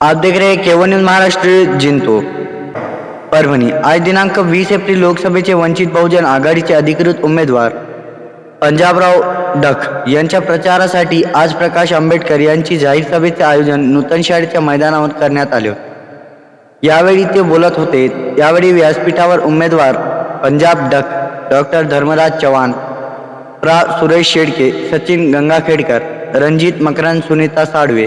आप देख रहे केवन महाराष्ट्र जिंतो. परभणी आज दिनांक वीस एप्रिल लोकसभेचे वंचित बहुजन आघाडीचे अधिकृत उमेदवार पंजाबराव डख यांच्या प्रचारासाठी आज प्रकाश आंबेडकर यांची जाहीर सभेचे आयोजन नूतन शाळेच्या मैदानावर करण्यात आले. यावेळी ते बोलत होते यावेळी व्यासपीठावर उमेदवार पंजाब डक डॉक्टर धर्मराज चव्हाण प्रा. सुरेश शेडके सचिन गंगाखेडकर रणजित मकरन सुनीता साडवे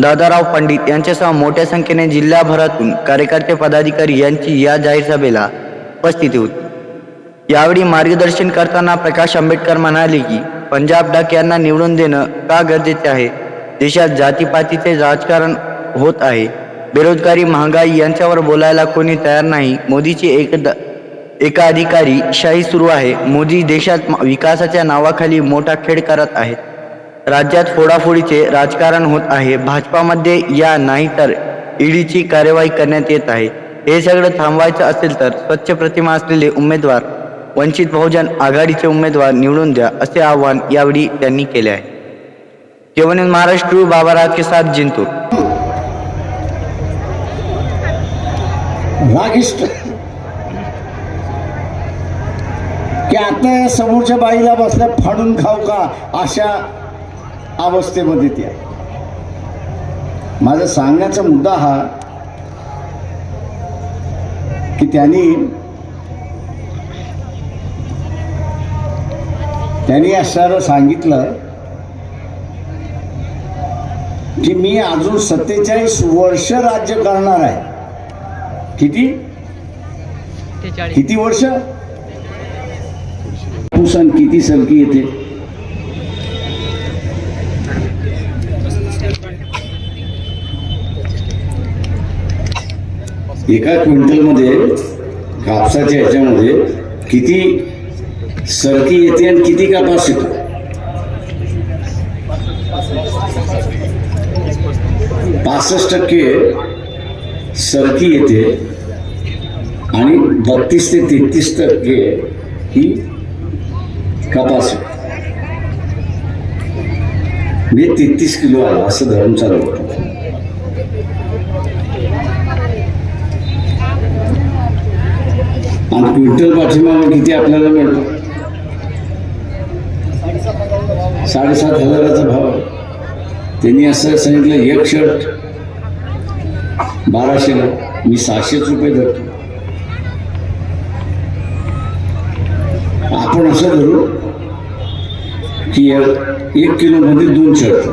दादाराव पंडित यांच्यासह मोठ्या संख्येने जिल्हाभरातून कार्यकर्ते पदाधिकारी यांची या जाहीर सभेला उपस्थिती होती. यावेळी मार्गदर्शन करताना प्रकाश आंबेडकर म्हणाले की पंजाब डाक यांना निवडून देणं का गरजेचे आहे? देशात जातीपातीचे राजकारण होत आहे. बेरोजगारी महागाई यांच्यावर बोलायला कोणी तयार नाही. मोदीची एक एका अधिकारी शाही सुरू आहे. मोदी देशात विकासाच्या नावाखाली मोठा खेळ करत आहेत. राज्यात फोडाफोडीचे राजकारण होत आहे. भाजपामध्ये या नाही तर ईडीची कार्यवाही करण्यात येत आहे. हे सगळं थांबवायचं असेल तर स्वच्छ प्रतिमा असलेले उमेदवार वंचित बहुजन आघाडीचे उमेदवार निवडून द्या असे आवाहन यावेळी त्यांनी केले आहे. केवळ महाराष्ट्र बाबाराज के साथ जिंतूर. की आता समोरच्या बाईला बसल्या फाडून खाऊ का? अशा अवस्थेमध्ये ती आहे. माझा सांगण्याचा मुद्दा हा की त्यांनी त्यांनी असणारं सांगितलं की मी अजून सत्तेचाळीस वर्ष राज्य करणार आहे. किती? किती वर्ष? किती सलकी येते? एका क्विंटलमध्ये कापसाच्या ह्याच्यामध्ये किती सरकी येते आणि किती कापास येतो पासष्ट टक्के सरकी येते आणि बत्तीस ते तेहतीस टक्के ही कपास आहे. म्हणजे तेहतीस किलो आला असं धरून चालू होतं आणि क्विंटल पाठीमागे किती आपल्याला मिळतो? साडेसात हजाराचा भाव त्यांनी असं सांगितलं एक शर्ट बाराशेला मी सहाशेच रुपये धरतो. आपण असं धरू की एक किलो किलोमध्ये दोन शर्ट.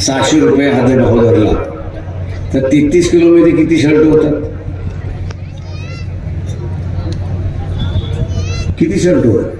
सहाशे रुपये हा जर भाव धरला तर तेहतीस किलोमध्ये किती शर्ट होतात? किती शर्ट होत